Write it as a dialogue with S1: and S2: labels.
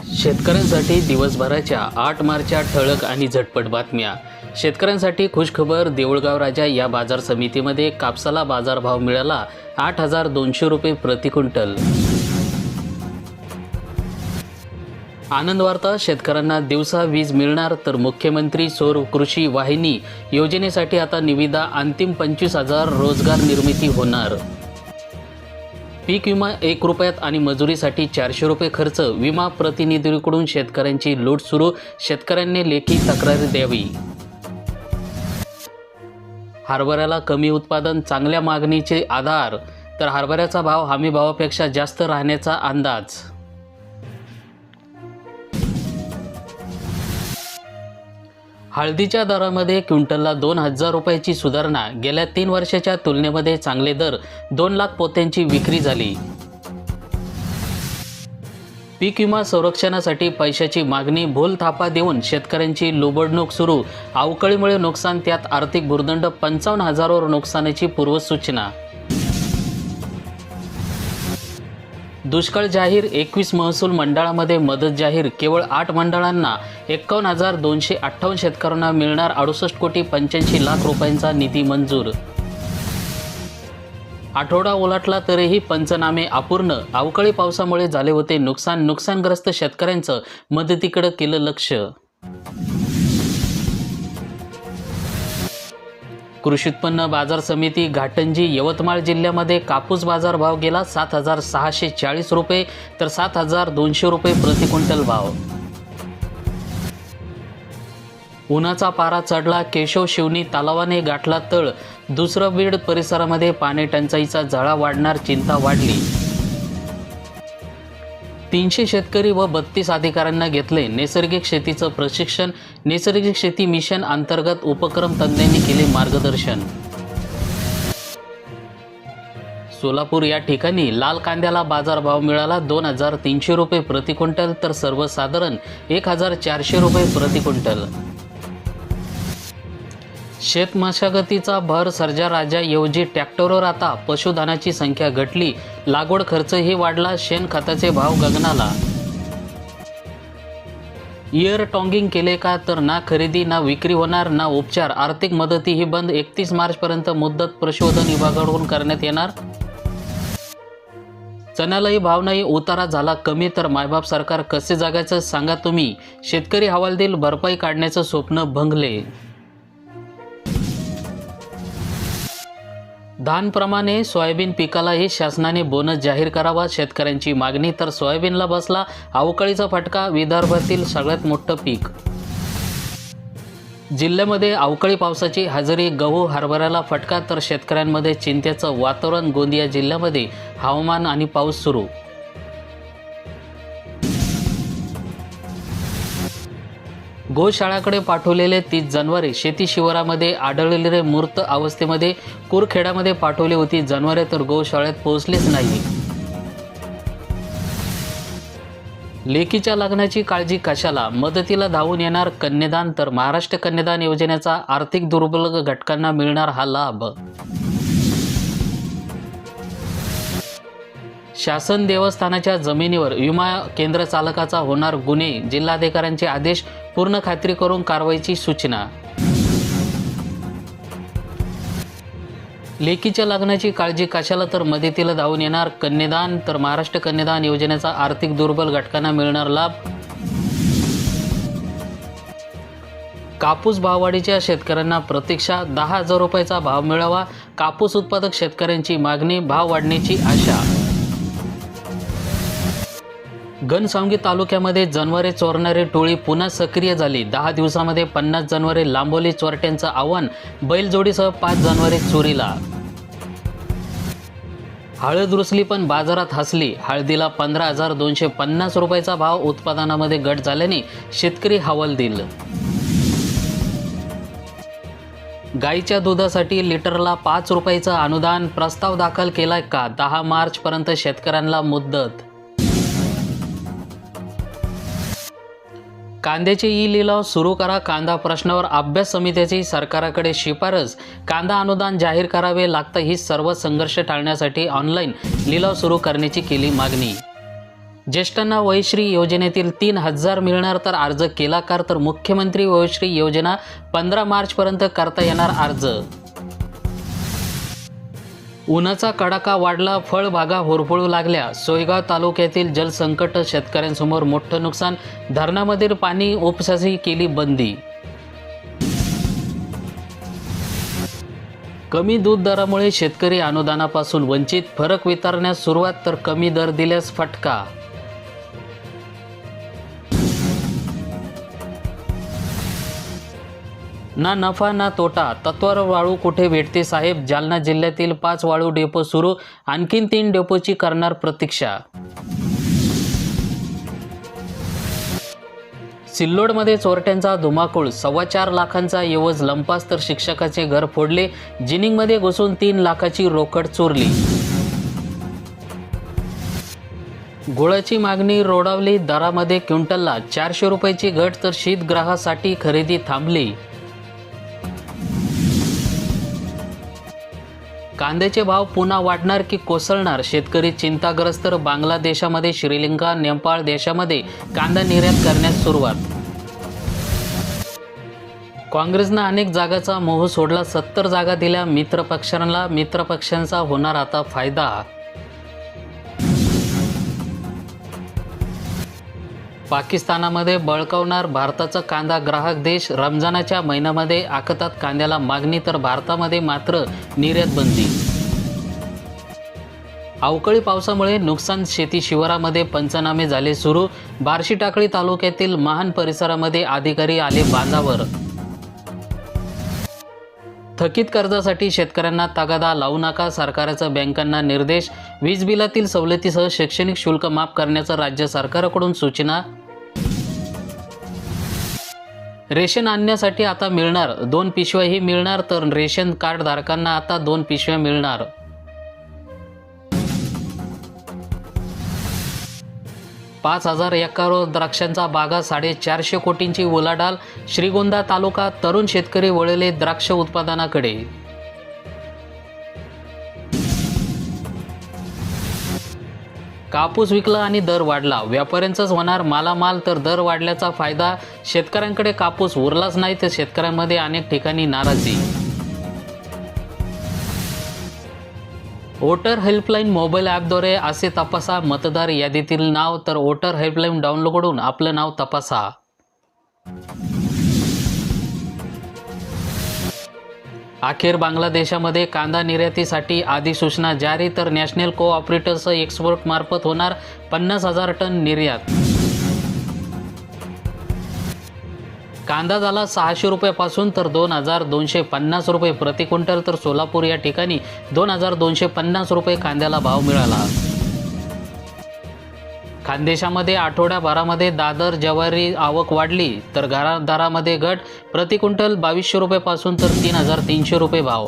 S1: शेतकऱ्यांसाठी दिवसभराच्या आठ मार्चच्या ठळक आणि झटपट बातम्या. शेतकऱ्यांसाठी खुशखबर देऊळगाव राजा या बाजार समितीमध्ये कापसाला बाजारभाव मिळाला आठ हजार दोनशे रुपये प्रति क्विंटल. आनंद वार्ता शेतकऱ्यांना दिवसा वीज मिळणार तर मुख्यमंत्री सौर कृषी वाहिनी योजनेसाठी आता निविदा अंतिम पंचवीस हजार रोजगार निर्मिती होणार. पीक विमा एक रुपयात आणि मजुरीसाठी चारशे रुपये खर्च. विमा प्रतिनिधीकडून शेतकऱ्यांची लूट सुरू. शेतकऱ्यांनी लेखी तक्रारी द्यावी. हरभऱ्याला कमी उत्पादन चांगल्या मागणीचे आधार. तर हरभऱ्याचा भाव हमी भावापेक्षा जास्त राहण्याचा अंदाज. हळदीच्या दरामध्ये क्विंटलला दोन हजार रुपयाची सुधारणा. गेल्या तीन वर्षाच्या तुलनेमध्ये चांगले दर दोन लाख पोत्यांची विक्री झाली. पीक विमा संरक्षणासाठी पैशाची मागणी भूल थापा देऊन शेतकऱ्यांची लुबडणूक सुरू. अवकळीमुळे नुकसान त्यात आर्थिक भुर्दंड पंचावन्न हजारावर नुकसानाची पूर्वसूचना. दुष्काळ जाहीर एकवीस महसूल मंडळामध्ये मदत जाहीर. केवळ आठ मंडळांना एकावन्न हजार दोनशे अठ्ठावन्न शेतकऱ्यांना मिळणार अडुसष्ट कोटी पंच्याऐंशी लाख रुपयांचा निधी मंजूर. आठवडा ओलाटला तरीही पंचनामे अपूर्ण. अवकाळी पावसामुळे झाले होते नुकसान. नुकसानग्रस्त शेतकऱ्यांचं मदतीकडे केलं लक्ष. कृषी उत्पन्न बाजार समिती घाटंजी यवतमाळ जिल्ह्यामध्ये कापूस बाजार भाव गेला सात हजार सहाशे चाळीस रुपये तर सात हजार दोनशे रुपये प्रति क्विंटल भाव. उन्हाचा पारा चढला केशव शिवनी तलावाने गाठला तळ. दुसरं बीड परिसरामध्ये पाणी टंचाईचा जळा वाढणार चिंता वाढली. तीनशे शेतकरी व बत्तीस अधिकाऱ्यांना घेतले नैसर्गिक शेतीचं प्रशिक्षण नैसर्गिक शेती मिशन अंतर्गत उपक्रम तज्ज्ञांनी केले मार्गदर्शन. सोलापूर या ठिकाणी लाल कांद्याला बाजारभाव मिळाला दोन हजार तीनशे रुपये प्रति क्विंटल तर सर्वसाधारण एक हजार चारशे रुपये प्रति क्विंटल. शेतमशागतीचा भर सर्जा राजा ऐवजी ट्रॅक्टरवर आता पशुधनाची संख्या घटली. लागवड खर्चही वाढला शेणखताचे भाव गगनाला. इयर टॉंगिंग केले का तर ना खरेदी ना विक्री होणार ना उपचार. आर्थिक मदतीही बंद. एकतीस मार्चपर्यंत मुदत प्रशोधन विभागाकडून करण्यात येणार? चण्यालाही भाव नाही उतारा झाला कमी तर मायबाप सरकार कसे जगायचं सांगा तुम्ही. शेतकरी हवालदिल भरपाई काढण्याचं स्वप्न भंगले. धानप्रमाणे सोयाबीन पिकालाही शासनाने बोनस जाहीर करावा शेतकऱ्यांची मागणी. तर सोयाबीनला बसला अवकाळीचा फटका विदर्भातील सगळ्यात मोठं पीक. जिल्ह्यामध्ये अवकाळी पावसाची हजेरी गहू हरभऱ्याला फटका तर शेतकऱ्यांमध्ये चिंतेचं वातावरण गोंदिया जिल्ह्यामध्ये हवामान आणि पाऊस सुरू गोशाळाकडे पाठवलेले तीस जनावरे शेती शिवारामध्ये आढळलेले मूर्त अवस्थेमध्ये कुरखेड्यामध्ये पाठवली होती. जनावरे तर गोशाळेत पोहोचलीच नाही लेकीच्या लग्नाची काळजी कशाला? मदतीला धावून येणार कन्यादान तर महाराष्ट्र कन्यादान योजनेचा आर्थिक दुर्बल घटकांना मिळणार हा लाभ. शासन देवस्थानाच्या जमिनीवर विमा केंद्र चालकाचा होणार गुन्हे. जिल्हाधिकाऱ्यांचे आदेश पूर्ण खात्री करून कारवाईची सूचना. लेकीच्या लग्नाची काळजी कशाला तर मदतीला धावून येणार? कन्यादान तर महाराष्ट्र कन्यादान योजनेचा आर्थिक दुर्बल घटकांना मिळणार लाभ? कापूस भाववाढीच्या शेतकऱ्यांना प्रतीक्षा दहा हजार रुपयाचा भाव मिळावा? कापूस उत्पादक शेतकऱ्यांची मागणी भाव वाढण्याची आशा? घनसावंगी तालुक्यामध्ये जनावरे चोरणारी टोळी पुन्हा सक्रिय झाली. दहा दिवसामध्ये पन्नास जनावरे लांबोली चोरट्यांचं आव्हान बैलजोडीसह पाच जनावरे चोरीला. हळद रुसली पण बाजारात हसली. हळदीला पंधरा हजार दोनशे पन्नास रुपयाचा भाव उत्पादनामध्ये घट झाल्याने शेतकरी हवालदिल गाईच्या दुधासाठी लिटरला पाच रुपयाचं अनुदान प्रस्ताव दाखल केलाय का? दहा मार्चपर्यंत शेतकऱ्यांना मुद्दत कांद्याचे ई लिलाव सुरू करा. कांदा प्रश्नावर अभ्यास समितीची सरकारकडे शिफारस. कांदा अनुदान जाहीर करावे लागतं ही सर्व संघर्ष टाळण्यासाठी ऑनलाईन लिलाव सुरू करण्याची केली मागणी. ज्येष्ठांना वयश्री योजनेतील तीन हजार मिळणार तर अर्ज केला कार तर मुख्यमंत्री वयश्री योजना पंधरा मार्चपर्यंत करता येणार अर्ज. उन्हाचा कडाका वाढला फळबागा होरपळू लागल्या. सोयगाव तालुक्यातील जलसंकट शेतकऱ्यांसमोर मोठं नुकसान धरणामधील पाणी उपसाची केली बंदी. कमी दूध दरामुळे शेतकरी अनुदानापासून वंचित फरक वितरण्यास सुरुवात तर कमी दर दिल्यास फटका ना नफा ना तोटा. तत्वर वाळू कुठे भेटते साहेब? जालना जिल्ह्यातील पाच वाळू डेपो सुरू. आणखीन तीन डेपोची करणार प्रतीक्षा. सिल्लोडमध्ये चोरट्यांचा धुमाकूळ. सव्वा चार लाखांचा एवज लंपास तर शिक्षकाचे घर फोडले. जिनिंगमध्ये घुसून तीन लाखाची रोकड चोरली. गुळाची मागणी रोडावली. दरामध्ये क्विंटलला चारशे रुपयाची घट तर शीतग्राहासाठी खरेदी थांबली. कांद्याचे भाव पुन्हा वाढणार की कोसळणार? शेतकरी चिंताग्रस्त तर बांगलादेशामध्ये श्रीलंका नेपाळ देशामध्ये कांदा निर्यात करण्यास सुरुवात. काँग्रेसनं अनेक जागाचा मोह सोडला सत्तर जागा दिल्या मित्रपक्षांना. मित्रपक्षांचा होणार आता फायदा? पाकिस्तानामध्ये बळकावणार भारताचा कांदा ग्राहक देश रमजानाच्या महिन्यामध्ये आखतात कांद्याला मागणी तर भारतामध्ये मात्र निर्यात बंदी. अवकाळी पावसामुळे नुकसान शेती शिवारामध्ये पंचनामे झाले सुरू. बार्शी टाकळी तालुक्यातील महान परिसरामध्ये अधिकारी आले बांधावर. थकीत कर्जासाठी शेतकऱ्यांना तगादा लावू नका सरकारचा बँकांना निर्देश. वीज बिलातील सवलतीसह शैक्षणिक शुल्क माफ करण्याचं राज्य सरकारकडून सूचना. रेशन आणण्यासाठी आता मिळणार दोन पिशव्याही मिळणार तर रेशन कार्ड धारकांना आता दोन पिशव्या मिळणार. पाच हजार एकर द्राक्षांचा बागा साडेचारशे कोटींची उलाढाल श्रीगोंदा तालुका तरुण शेतकरी वळले द्राक्ष उत्पादनाकडे. कापूस विकला आणि दर वाढला. व्यापाऱ्यांचाच होणार मालामाल तर दर वाढल्याचा फायदा शेतकऱ्यांकडे कापूस उरलाच नाही तर शेतकऱ्यांमध्ये अनेक ठिकाणी नाराजी. वोटर हेल्पलाईन मोबाईल ॲपद्वारे असे तपासा मतदार यादीतील नाव तर वोटर हेल्पलाईन डाउनलोड करून आपलं नाव तपासा. अखेर बांगलादेशामध्ये कांदा निर्यातीसाठी अधिसूचना जारी तर नॅशनल कोऑपरेटर्स एक्सपोर्ट मार्फत होणार पन्नास हजार टन निर्यात. कांदा झाला सहाशे रुपयापासून तर दोन हजार दोनशे पन्नास रुपये प्रति क्विंटल तर सोलापूर या ठिकाणी दोन हजार दोनशे पन्नास रुपये कांद्याला भाव मिळाला. खानदेशामध्ये आठवड्याभरामध्ये दादर ज्वारी आवक वाढली तर घरादारामध्ये घट. प्रति बावीसशे रुपयेपासून तर तीन हजार तीनशे रुपये भाव.